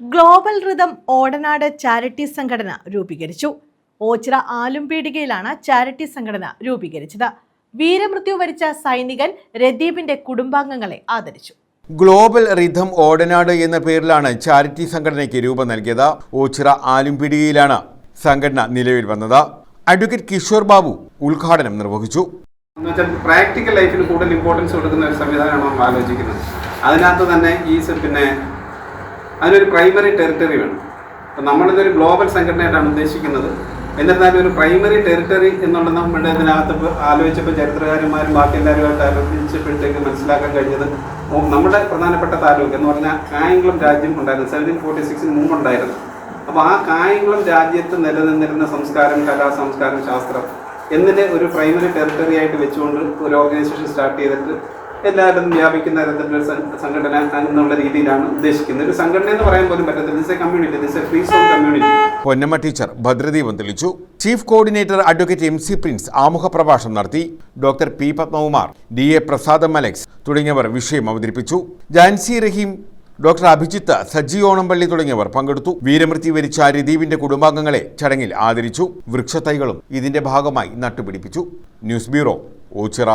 Global rhythm Odanad charity സംഘടന രൂപീകരിച്ചു. Ochira ആലുംപീടികയിലാണ് charity സംഘടന രൂപീകരിച്ചത്. വീരമൃത്യു വരിച്ച സൈനികൻ രദീപിന്റെ കുടുംബാംഗങ്ങളെ ആദരിച്ചു. ഗ്ലോബൽ റിഥം ഓടനാട് എന്ന പേരിലാണ് ചാരിറ്റി സംഘടനയ്ക്ക് രൂപം നൽകിയത്. ഓച്ചിറ ആലുംപിടികയിലാണ് സംഘടന നിലവിൽ വന്നത്. അഡ്വക്കേറ്റ് കിഷോർ ബാബു ഉദ്ഘാടനം നിർവഹിച്ചു. പ്രാക്ടിക്കൽ ലൈഫിന് കൂടുതൽ ഇമ്പോർട്ടൻസ് കൊടുക്കുന്ന ഒരു സംവിധാനമാണ് നമ്മൾ ആലോചിക്കുന്നത്. അതിനകത്ത് തന്നെ ഈ പിന്നെ അതിനൊരു പ്രൈമറി ടെറിട്ടറി വേണം. അപ്പം നമ്മളിതൊരു ഗ്ലോബൽ സംഘടനയായിട്ടാണ് ഉദ്ദേശിക്കുന്നത്. എന്നിരുന്നാലും ഒരു പ്രൈമറി ടെറിട്ടറി എന്നുള്ളത് നമ്മുടെ ഇതിനകത്ത് ആലോചിച്ചപ്പോൾ ചരിത്രകാരന്മാരും ബാക്കി എല്ലാവരുമായിട്ട് ആലോചിച്ചപ്പോഴത്തേക്ക് മനസ്സിലാക്കാൻ കഴിഞ്ഞത് നമ്മുടെ പ്രധാനപ്പെട്ട താലൂക്ക് എന്ന് പറഞ്ഞാൽ കായംകുളം രാജ്യം ഉണ്ടായിരുന്നു. സെവന്റീൻ ഫോർട്ടി സിക്സിന് മുമ്പുണ്ടായിരുന്നു അപ്പോൾ ആ കായംകുളം രാജ്യത്ത് നിലനിന്നിരുന്ന സംസ്കാരം കലാ സംസ്കാരം ശാസ്ത്രം എന്നിട്ട് ഒരു പ്രൈമറി ടെറിട്ടറി ആയിട്ട് വെച്ചുകൊണ്ട് ഒരു ഓർഗനൈസേഷൻ സ്റ്റാർട്ട് ചെയ്തിട്ട് എല്ലായിടത്തും വ്യാപിക്കുന്ന തരത്തിലുള്ള സംഘടന എന്നുള്ള രീതിയിലാണ് ഉദ്ദേശിക്കുന്നത്. ഒരു സംഘടന എന്ന് പറയാൻ പോലും പറ്റത്തില്ല. Community free zone community Ponnamma teacher ഭദ്രദീപം തെളിച്ചു. Chief coordinator advocate M C Prince ആമുഖ പ്രഭാഷണം നടത്തി. Doctor P Padmakumar D A Prasadam Alex തുടങ്ങിയവർ വിഷയം അവതരിപ്പിച്ചു. ജാൻസി റഹീം ഡോക്ടർ അഭിജിത്ത് സജി ഓണംപള്ളി തുടങ്ങിയവർ പങ്കെടുത്തു. വീരമൃത്യു വരിച്ച രദീപിന്റെ കുടുംബാംഗങ്ങളെ ചടങ്ങിൽ ആദരിച്ചു. വൃക്ഷത്തൈകളും ഇതിന്റെ ഭാഗമായി നട്ടുപിടിപ്പിച്ചു. News bureau Ochira.